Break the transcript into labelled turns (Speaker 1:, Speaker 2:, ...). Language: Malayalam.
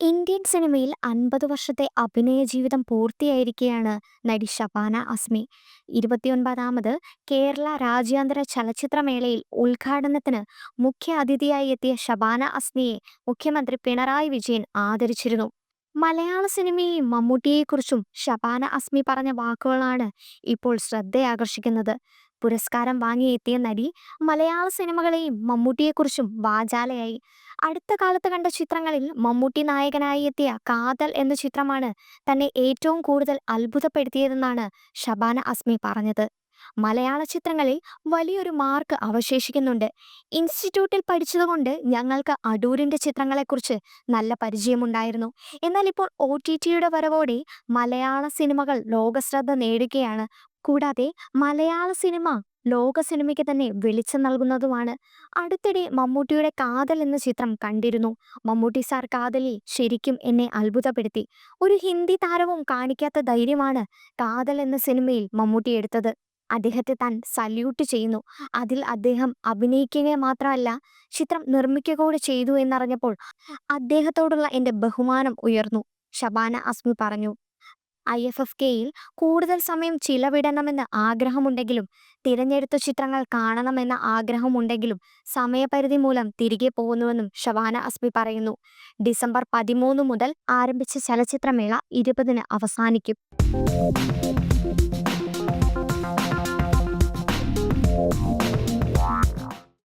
Speaker 1: ഇന്ത്യൻ സിനിമയിൽ അൻപത് വർഷത്തെ അഭിനയ ജീവിതം പൂർത്തിയായിരിക്കുകയാണ് നടി ഷബാന അസ്മി. ഇരുപത്തിയൊൻപതാമത് കേരള രാജ്യാന്തര ചലച്ചിത്രമേളയിൽ ഉദ്ഘാടനത്തിന് മുഖ്യ അതിഥിയായി എത്തിയ ഷബാന അസ്മിയെ മുഖ്യമന്ത്രി പിണറായി വിജയൻ ആദരിച്ചിരുന്നു. മലയാള സിനിമയെയും മമ്മൂട്ടിയെക്കുറിച്ചും ഷബാന അസ്മി പറഞ്ഞ വാക്കുകളാണ് ഇപ്പോൾ ശ്രദ്ധയാകർഷിക്കുന്നത്. പുരസ്കാരം വാങ്ങിയെത്തിയ നടി മലയാള സിനിമകളെയും മമ്മൂട്ടിയെക്കുറിച്ചും വാചാലയായി. അടുത്ത കാലത്ത് കണ്ട ചിത്രങ്ങളിൽ മമ്മൂട്ടി നായകനായി എത്തിയ കാതൽ എന്ന ചിത്രമാണ് തന്നെ ഏറ്റവും കൂടുതൽ അത്ഭുതപ്പെടുത്തിയതെന്നാണ് ഷബാന അസ്മി പറഞ്ഞത്. മലയാള ചിത്രങ്ങളിൽ വലിയൊരു മാർക്ക് അവശേഷിക്കുന്നുണ്ട്. ഇൻസ്റ്റിറ്റ്യൂട്ടിൽ പഠിച്ചതുകൊണ്ട് ഞങ്ങൾക്ക് അടൂരിന്റെ ചിത്രങ്ങളെക്കുറിച്ച് നല്ല പരിചയമുണ്ടായിരുന്നു. എന്നാൽ ഇപ്പോൾ ഒ ടി ടിയുടെ വരവോടെ മലയാള സിനിമകൾ ലോകശ്രദ്ധ നേടുകയാണ്. കൂടാതെ മലയാള സിനിമ ലോക സിനിമയ്ക്ക് തന്നെ വെളിച്ചം നൽകുന്നതുമാണ്. അടുത്തിടെ മമ്മൂട്ടിയുടെ കാതൽ എന്ന ചിത്രം കണ്ടിരുന്നു. മമ്മൂട്ടി സാർ കാതലിൽ ശരിക്കും എന്നെ അത്ഭുതപ്പെടുത്തി. ഒരു ഹിന്ദി താരവും കാണിക്കാത്ത ധൈര്യമാണ് കാതൽ എന്ന സിനിമയിൽ മമ്മൂട്ടി എടുത്തത്. അദ്ദേഹത്തെ താൻ സല്യൂട്ട് ചെയ്യുന്നു. അതിൽ അദ്ദേഹം അഭിനയിക്കുക മാത്രമല്ല ചിത്രം നിർമ്മിക്കുക കൂടെ ചെയ്തു എന്നറിഞ്ഞപ്പോൾ അദ്ദേഹത്തോടുള്ള എന്റെ ബഹുമാനം ഉയർന്നു. ഷബാന അസ്മി പറഞ്ഞു ഐ എഫ് എഫ് കെയിൽ കൂടുതൽ സമയം ചിലവിടണമെന്ന് ആഗ്രഹമുണ്ടെങ്കിലും തിരഞ്ഞെടുത്ത ചിത്രങ്ങൾ കാണണമെന്ന ആഗ്രഹമുണ്ടെങ്കിലും സമയപരിധി മൂലം തിരികെ പോകുന്നുവെന്നും ഷവാന അസ്മി പറയുന്നു. ഡിസംബർ പതിമൂന്ന് മുതൽ ആരംഭിച്ച ചലച്ചിത്രമേള ഇരുപതിന് അവസാനിക്കും.